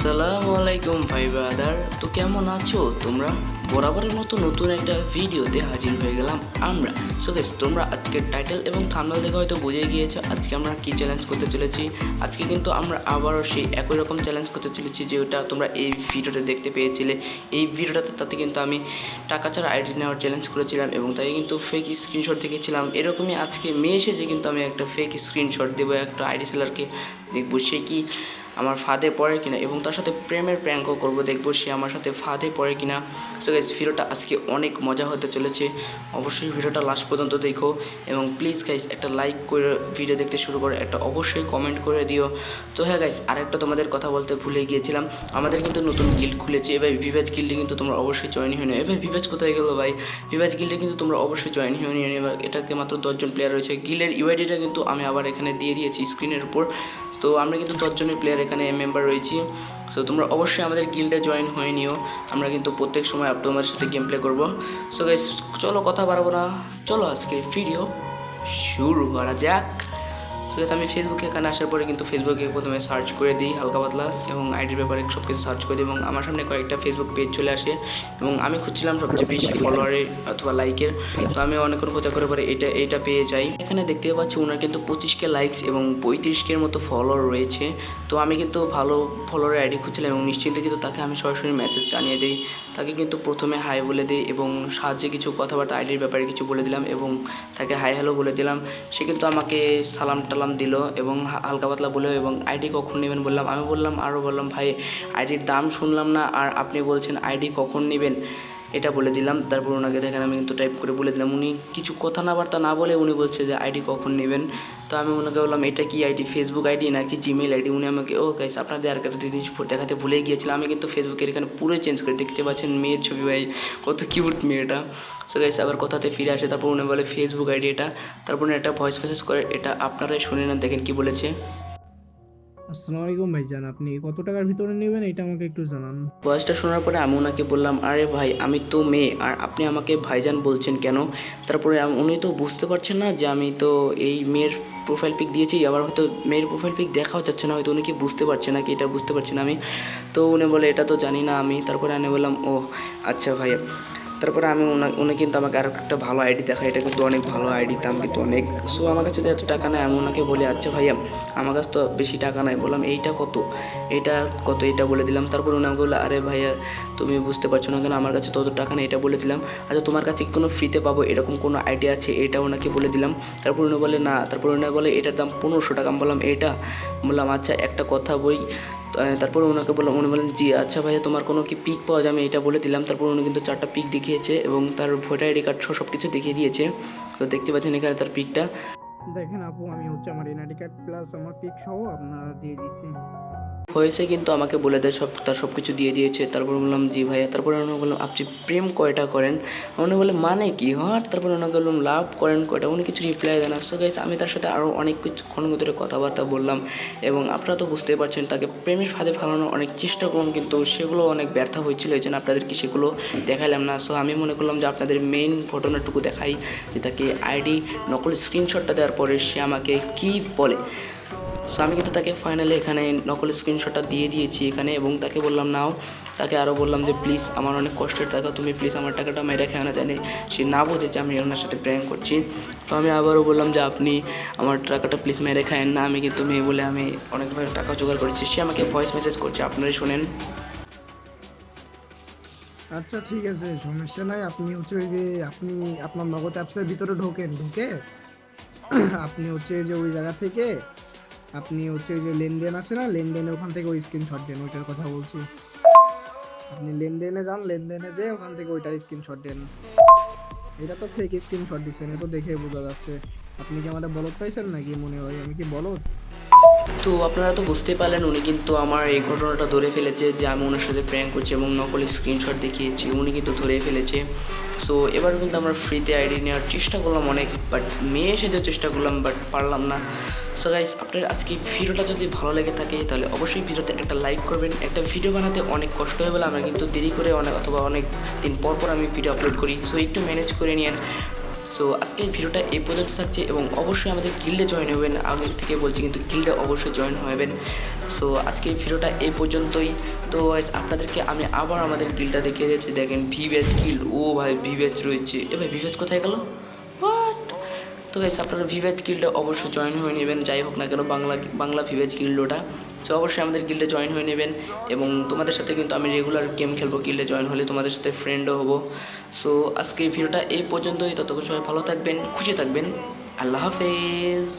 আসসালামু আলাইকুম ভাই ব্রাদার। তো কেমন আছো? তোমরা? বরাবরের মতো নতুন একটা ভিডিওতে হাজির হয়ে গেলাম আমরা। সো গেস তোমরা আজকের টাইটেল এবং থাম্বনেল দেখে হয়তো বুঝে গিয়েছো, আজকে আমরা কি চ্যালেঞ্জ করতে চলেছি। আজকে কিন্তু আমরা আবারও সেই একই রকম চ্যালেঞ্জ করতে চলেছি যেটা তোমরা এই ভিডিওতে দেখতে পেয়েছিলে। এই ভিডিওটাতে তাতে কিন্তু আমি টাকা ছাড়া আইডি নেওয়ার চ্যালেঞ্জ করেছিলাম এবং তাই কিন্তু ফেক স্ক্রিনশট দেখেছিলাম। এরকমই আজকে মেয়ে এসেছে কিন্তু আমি একটা ফেক স্ক্রিনশট দেবো, একটা আইডি সেলারকে দেখব। সে কি আমার ফাঁদে পড়ে কিনা এবং তার সাথে প্রেমের প্র্যাঙ্কও করব, দেখব সে আমার সাথে ফাঁদে পড়ে কিনা। সো গাইজ ভিডিওটা আজকে অনেক মজা হতে চলেছে। অবশ্যই ভিডিওটা লাস্ট পর্যন্ত দেখো এবং প্লিজ গাইজ একটা লাইক করে ভিডিও দেখতে শুরু করো, একটা অবশ্যই কমেন্ট করে দিও। তো হ্যাঁ গাইজ আরেকটা তোমাদের কথা বলতে ভুলে গিয়েছিলাম, আমাদের কিন্তু নতুন গিল্ড খুলেছে। এবার ভিভাজ গিল্ডে কিন্তু তোমরা অবশ্যই জয়েন হয়ে নিও এবার ভিভাজ কোথায় গেলো ভাই? ভিভাজ গিল্ডে কিন্তু তোমরা অবশ্যই জয়েন হয়ে নিও এবার এটাতে মাত্র দশজন প্লেয়ার রয়েছে। গিলের ইউআইডিটা কিন্তু আমি আবার এখানে দিয়ে দিয়েছি স্ক্রিনের উপর। তো আমরা কিন্তু দশজনের প্লেয়ার এখানে মেম্বার রয়েছি। সো তোমরা অবশ্যই আমাদের গিল্ডে জয়েন হয়ে নিও। আমরা কিন্তু প্রত্যেক সময় আপ তোমাদের সাথে গেম প্লে করব। সো গাইস চলো কথা বাড়াবো না। চলো আজকে ভিডিও শুরু করা যাক। সো গাইস আমি ফেসবুকে এখানে আসার পরে কিন্তু ফেসবুকে প্রথমে সার্চ করে দিই হালকা পাতলা এবং আইডির ব্যাপারে সব কিছু সার্চ করে দিই এবং আমার সামনে কয়েকটা ফেসবুক পেজ চলে আসে এবং আমি খুঁজছিলাম সবচেয়ে বেশি ফলোয়ারের অথবা লাইকের তো আমি অনেকক্ষণ খোঁজা করে পরে এটা এইটা পেয়ে যাই। এখানে দেখতে পাচ্ছি ওনার কিন্তু পঁচিশকে লাইকস এবং পঁয়ত্রিশকের মতো ফলোয়ার রয়েছে। তো আমি কিন্তু ভালো ফলোয়ারের আইডি খুঁজছিলাম এবং নিশ্চিন্তে কিন্তু তাকে আমি সরাসরি মেসেজ জানিয়ে দিই। তাকে কিন্তু প্রথমে হাই বলে দিই এবং সাহায্যে কিছু কথাবার্তা আইডির ব্যাপারে কিছু বলে দিলাম এবং তাকে হাই হ্যালো বলে দিলাম। সে কিন্তু আমাকে সালাম দিল এবং হালকা পাতলা বলে এবং আইডি কখন নেবেন বললাম, আমি বললাম, আরও বললাম, ভাই, আইডির দাম শুনলাম না, আর আপনি বলছেন আইডি কখন নেবেন? এটা বলে দিলাম। তারপর ওনাকে দেখেন আমি কিন্তু টাইপ করে বলে দিলাম। উনি কিছু কথা না বার্তা না বলে উনি বলছে যে, আইডি কখন নেবেন? তো আমি ওনাকে বললাম, এটা কি আইডি ফেসবুক আইডি নাকি জিমেল আইডি? উনি আমাকে, ও গাইস আপনাদের আর একটা জিনিস দেখাতে ভুলে গিয়েছিলাম। আমি কিন্তু ফেসবুকের এখানে পুরো চেঞ্জ করে দেখতে পাচ্ছেন মেয়ের ছবি ভাই, কত কিউট মেয়েটা। সো গাইস আবার কথাতে ফিরে আসে। তারপর উনি বলে ফেসবুক আইডি এটা। তারপর একটা ভয়েস মেসেজ করে, এটা আপনারাই শুনে না দেখেন কি বলেছে। আসসালামু আলাইকুম ভাইজান, আপনি কত টাকার ভিতরে নেবেন এটা আমাকে একটু জানান। ভয়েসটা শোনার পরে আমি ওনাকে বললাম, আরে ভাই, আমি তো মেয়ে, আর আপনি আমাকে ভাইজান বলছেন কেন? তারপরে উনি তো বুঝতে পারছেন না যে আমি তো এই মেয়ের প্রোফাইল পিক দিয়েছি, আবার হয়তো মেয়ের প্রোফাইল পিক দেখাও যাচ্ছে না, হয়তো উনি কি বুঝতে পারছে না কি এটা বুঝতে পারছি না আমি। তো উনি বলে, এটা তো জানি না আমি। তারপরে আমি বললাম, ও আচ্ছা ভাই তারপরে আমি উনি কিন্তু আমাকে আরও একটা ভালো আইডি দেখায়। এটা কিন্তু অনেক ভালো আইডি দাম কিন্তু অনেক, সো আমার কাছে তো এত টাকা নেই, আমি ওনাকে বলে আচ্ছা ভাইয়া, আমার কাছে তো বেশি টাকা নাই। বললাম, এইটা কত? এইটা কত? এটা বলে দিলাম। তারপর উনি আমাকে বলল, আরে ভাইয়া, তুমি বুঝতে পারছ না কেন, আমার কাছে তত টাকা নেই, এটা বলে দিলাম। আচ্ছা তোমার কাছে কি কোনো ফ্রিতে পাবো? এরকম কোনো আইডিয়া আছে, এটা ওনাকে বলে দিলাম। তারপর উনি বলে, না। তারপর উনি বলে, এটার দাম পনেরোশো টাকা। আমি বললাম, এটা? বললাম আচ্ছা একটা কথা বই। তারপর ওনাকে বললাম, উনি বলেন জি আচ্ছা ভাইয়া, তোমার কোনো কি পিক পাওয়া যায়? আমি এটা বলে দিলাম। তারপর উনি কিন্তু চারটা পিক দেখিয়েছে এবং তার ভোটার আইডি কার্ড সব কিছু দেখিয়ে দিয়েছে। তো দেখতে পাচ্ছেন এখানে তার পিকটা। দেখেন আপু, আমি হচ্ছে আমার এনআইডি কার্ড প্লাস আমার পিক সহ আপনার দিয়ে দিচ্ছি। হয়েছে কিন্তু আমাকে বলে দেয়, সব তার সব কিছু দিয়ে দিয়েছে। তারপর বললাম, জি ভাইয়া। তারপরে আমি বললাম, আপনি প্রেম কয়টা করেন? উনি বলে মানে কি হ্যাঁ? তারপর ওনাকে বললাম, লাভ করেন কয়টা? উনি কিছু রিপ্লাই দেন সো গাইস, আমি তার সাথে আরও অনেক কিছুক্ষণ ধরে কথাবার্তা বললাম এবং আপনারা তো বুঝতেই পারছেন, তাকে প্রেমের ফাঁদে ফালানোর অনেক চেষ্টা করলাম, কিন্তু সেগুলো অনেক ব্যর্থ হয়েছিল। এই জন্য আপনাদেরকে সেগুলো দেখালাম না। সো আমি মনে করলাম যে আপনাদের মেইন ঘটনাটুকু দেখাই, যে তাকে আইডি নকল স্ক্রিনশটটা দেওয়ার পরে সে আমাকে কি বলে। সো আমি কিন্তু তাকে ফাইনালি এখানে নকল স্ক্রিনশটটা দিয়ে দিয়েছি এখানে এবং তাকে বললাম, নাও। তাকে আরও বললাম যে, প্লিজ, আমার অনেক কষ্টের টাকা, তুমি প্লিজ আমার টাকাটা মেরে খেয়ে না। জানি সে না বোঝে যে আমি ওনার সাথে প্র্যাঙ্ক করছি। তো আমি আবারও বললাম যে, আপনি আমার টাকাটা প্লিজ মেরে খায়েন না। আমি কিন্তু মেয়ে বলে আমি অনেকভাবে টাকা জোগাড় করেছি। সে আমাকে ভয়েস মেসেজ করছে, আপনারাই শোনেন। আচ্ছা ঠিক আছে, সমস্যা নাই। আপনি হচ্ছে যে, আপনি আপনার নগদ অ্যাপসের ভিতরে ঢোকেন, ঢুকে। আপনি হচ্ছে যে ওই জায়গা থেকে আপনি হচ্ছে যে লেনদেন আছে না, লেনদেনে ওখান থেকে ওই স্ক্রিনশট দেন, ওইটার কথা বলছি। আপনি লেনদেনে যান, লেনদেনে যে ওখান থেকে ওইটার স্ক্রিনশট দেন। এটা তো ফেক স্ক্রিনশট দিচ্ছেন এটা তো দেখে বোঝা যাচ্ছে। আপনি কি আমাদের বলত পাইছেন নাকি মনে হয়? আমি কি বলদ? তো আপনারা তো বুঝতে পারলেন, উনি কিন্তু আমার এই ঘটনাটা ধরে ফেলেছে যে আমি ওনার সাথে প্র্যাঙ্ক করছি এবং নকল স্ক্রিনশট দেখিয়েছি। উনি কিন্তু ধরে ফেলেছে। সো এবার কিন্তু আমরা ফ্রিতে আইডি নেওয়ার চেষ্টা করলাম অনেক বাট মেয়ে যে চেষ্টা করলাম বাট পারলাম না। সো গাইস আপনার আজকে ভিডিওটা যদি ভালো লেগে থাকে, তাহলে অবশ্যই ভিডিওতে একটা লাইক করবেন। একটা ভিডিও বানাতে অনেক কষ্ট হয়ে বলে আমরা কিন্তু দেরি করে অনেক অথবা অনেক দিন পর পর আমি ভিডিও আপলোড করি। সো একটু ম্যানেজ করে নিন সো আজকের ভিডিওটা এই পর্যন্ত থাকছে এবং অবশ্যই আমাদের গিল্ডে জয়েন হবেন। আগে থেকে বলছি কিন্তু গিল্ডে অবশ্যই জয়েন হবেন। সো আজকের ভিডিওটা এই পর্যন্তই। তো আপনাদেরকে আমি আবার আমাদের গিল্ডটা দেখিয়ে দিয়েছি দেখেন ভি ব্যাচ গিল্ড ও ভাই ভি ব্যাচ রয়েছে। এ ভাই ভি ব্যাচ কোথায় গেল? তো গাইস, আপনারা ভিভেজ গিল্ডে অবশ্যই জয়েন হয়ে নেবেন। যাই হোক না কেন, বাংলা বাংলা ভিভেজ গিল্ড ওটা। সো অবশ্যই আমাদের গিল্ডে জয়েন হয়ে নেবেন এবং তোমাদের সাথে কিন্তু আমি রেগুলার গেম খেলব গিল্ডে জয়েন হলে তোমাদের সাথে ফ্রেন্ডও হব। সো আজকে এই ভিডিওটা এই পর্যন্তই। ততক্ষণ সবাই ভালো থাকবেন, খুশি থাকবেন। আল্লাহ হাফেজ।